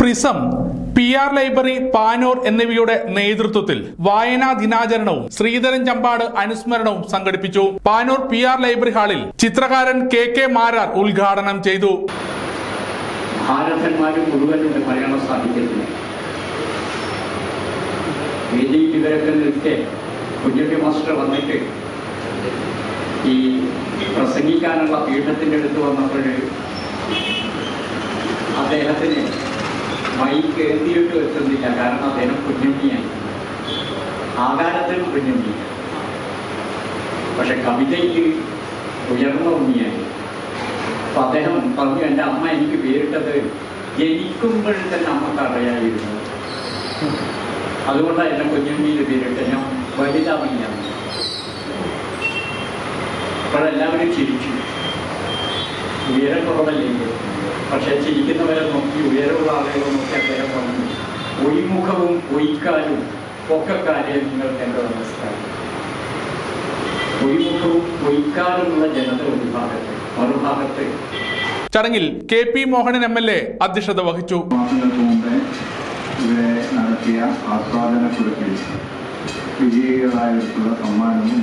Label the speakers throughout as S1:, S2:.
S1: Prism P R library Panoor എന്നിവയുടെ നേതൃത്വത്തിൽ വായനാ ദിനാചരണവും ശ്രീധരൻ ചമ്പാട് അനുസ്മരണവും സംഘടിപ്പിച്ചു. പാനൂർ പി ആർ ലൈബ്രറി ഹാളിൽ ചിത്രകാരൻ കെ കെ മാരാർ ഉദ്ഘാടനം ചെയ്തു.
S2: മാസ്റ്റർ വന്നിട്ട് ഈ പ്രസംഗിക്കാനുള്ള പീഠത്തിന്റെ അടുത്ത് വന്നപ്പോഴേ അദ്ദേഹത്തിന് മൈക്ക് എത്തിയിട്ട് വെച്ചിരുന്നില്ല കാരണം അദ്ദേഹം കുഞ്ഞുണ്ണിയാണ് ആകാരത്തിൽ കുഞ്ഞുണ്ണി പക്ഷെ കവിതയ്ക്ക് ഉയർന്ന ഉണ്ണിയായി അപ്പൊ അദ്ദേഹം പറഞ്ഞു എന്റെ അമ്മ എനിക്ക് പേരിട്ടത് ജനിക്കുമ്പോൾ തന്നെ അമ്മയ്ക്ക് അറിയായിരുന്നു. അതുകൊണ്ടാണ് എന്നെ കുഞ്ഞുണ്ണിയിൽ പേരിട്ട് ഞാൻ വലുതാവില്ല അപ്പോഴെല്ലാവരും ചിരിച്ചു. ഉയരം കുറവല്ലേ പക്ഷെ ചിരിക്കുന്നവരെ നോക്കി ഉയരമുള്ള ആളുകളെ നോക്കി അദ്ദേഹം പറഞ്ഞു ഒയ്മുഖവും ഒയ്ക്കാലും ഒക്കെ കാര്യം നിങ്ങൾക്ക് എന്റെ നമസ്കാരം ഒയ്മുഖവും ഒയ്ക്കാലുമുള്ള ജനത ഒരു ഭാഗത്ത് മറുഭാഗത്ത്
S1: ചടങ്ങിൽ K P Mohanan M L A അധ്യക്ഷത വഹിച്ചു.
S3: മാസങ്ങൾക്ക് മുമ്പേ ഇവിടെ നടത്തിയ ആസ്വാദന കുറിപ്പിൽ വിജയികളായിട്ടുള്ള സമ്മാനവും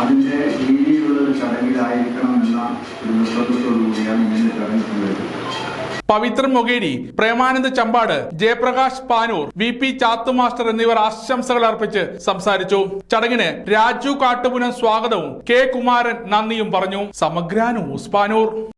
S3: അതിന്റെ രീതിയിലുള്ള ഒരു ചടങ്ങിലായിരിക്കണം എന്ന ഒരു നിർബന്ധത്തോടുകൂടിയാണ് ഇങ്ങനെ ചടങ്ങ് Pavithra
S1: Pavithran Mokeri Premanand Chambad Jayaprakash Panoor V P Chathu master എന്നിവർ ആശംസകൾ അർപ്പിച്ച് സംസാരിച്ചു. ചടങ്ങിന് രാജു കാട്ടുപുനം സ്വാഗതവും കെ കുമാരൻ നന്ദിയും പറഞ്ഞു. സമഗ്രാനു ഉസ്പാനൂർ പാനൂർ.